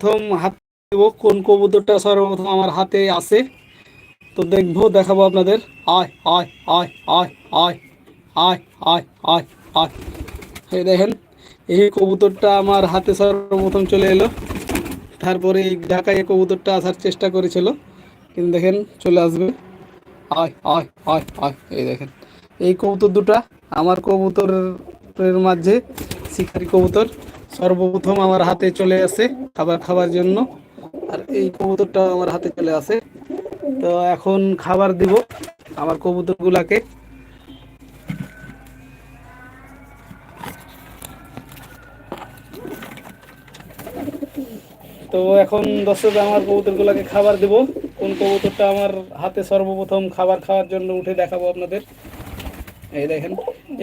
প্রথম হাত দেব কোন কবুতরটা সর্বপ্রথম আমার হাতে আছে তো দেখব দেখাবো আপনাদের আয় আয় আয় আয় আয় আয় আয় আয় আয় এই দেখেন এই কবুতরটা আমার হাতে সর্বপ্রথম চলে এলো তারপরে এই ঢাকায় কবুতরটা আসার চেষ্টা করেছিল কিন্তু দেখেন চলে আসবে আয় আয় আয় আয় এই দেখেন এই কবুতর দুটা আমার কবুতরের মাঝে শিকারি কবুতর সর্বপ্রথম আমার হাতে চলে আসে খাবার খাওয়ার জন্য। আর এই কবুতরটা আমার হাতে চলে আসে। তো এখন খাবার দিব আমার কবুতরগুলাকে। তো এখন দর্শক, আমার কবুতরগুলোকে খাবার দেব। কোন কবুতরটা আমার হাতে সর্বপ্রথম খাবার খাওয়ার জন্য উঠে দেখাবো আপনাদের। এই দেখেন,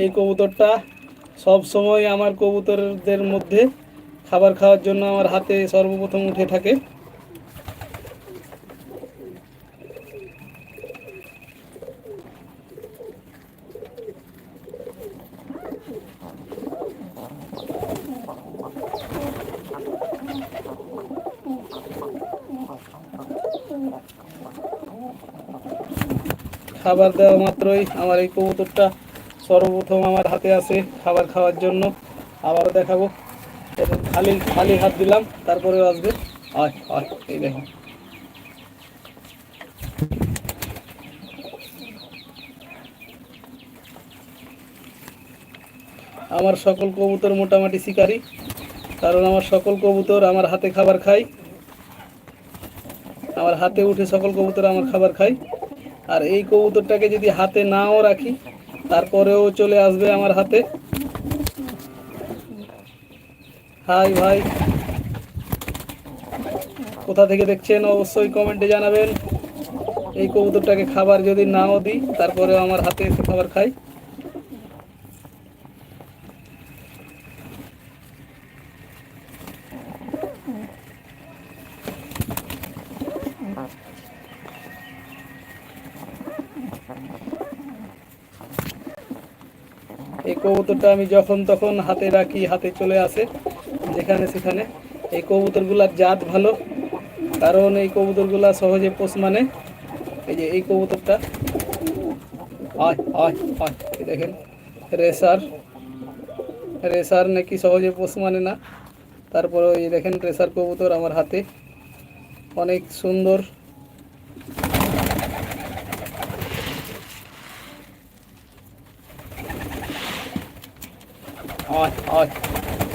এই কবুতরটা সব সময় আমার কবুতরদের মধ্যে খাবার খাওয়ার জন্য আমার হাতে সর্বপ্রথম উঠে থাকে। খাবার দেওয়া মাত্রই আমার এই কবুতরটা সর্বপ্রথম আমার হাতে আসে খাবার খাওয়ার জন্য। আবারও দেখাবো। এরকম খালি খালি হাত দিলাম তারপরে আসবে। আয় আয়, এই দেখো। আমার সকল কবুতর মোটামুটি শিকারি, কারণ আমার সকল কবুতর আমার হাতে খাবার খায়। আমার হাতে উঠে সকল কবুতর আমার খাবার খায়। আর এই কবুতরটাকে যদি হাতে নাও রাখি তারপরেও চলে আসবে আমার হাতে। হাই ভাই। কোথা থেকে দেখছেন অবশ্যই কমেন্টে জানাবেন। এই কবুতরটাকে খাবার যদি নাও দিই, তারপরেও আমার হাতে এসে খাবার খাই। এই কবুতরটা আমি যখন তখন হাতে রাখি, হাতে চলে আসে, যেখানে সেখানে। এই কবুতরগুলার জাত ভালো, কারণ এই কবুতরগুলা সহজে পোষ মানে। এই যে এই কবুতরটা, আয় আয় আয় দেখেন, রেসার। রেসার নাকি সহজে পোষ মানে না। তারপরে এই দেখেন রেসার কবুতর আমার হাতে। অনেক সুন্দর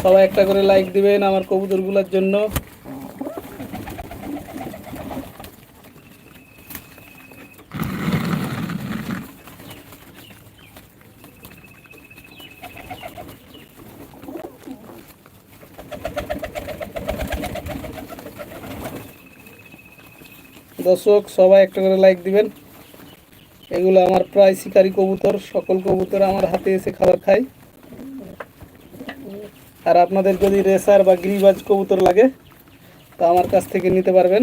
সবাই একটা করে লাইক দিবেন আমার কবুতরগুলোর জন্য। দর্শক, সবাই একটা করে লাইক দিবেন। এগুলো আমার প্রায় শিকারি কবুতর, সকল কবুতর আমার হাতে এসে খাবার খায়। আর আপনাদের যদি রেসার বা গ্রিবাজ কবুতর লাগে তা আমার কাছ থেকে নিতে পারবেন।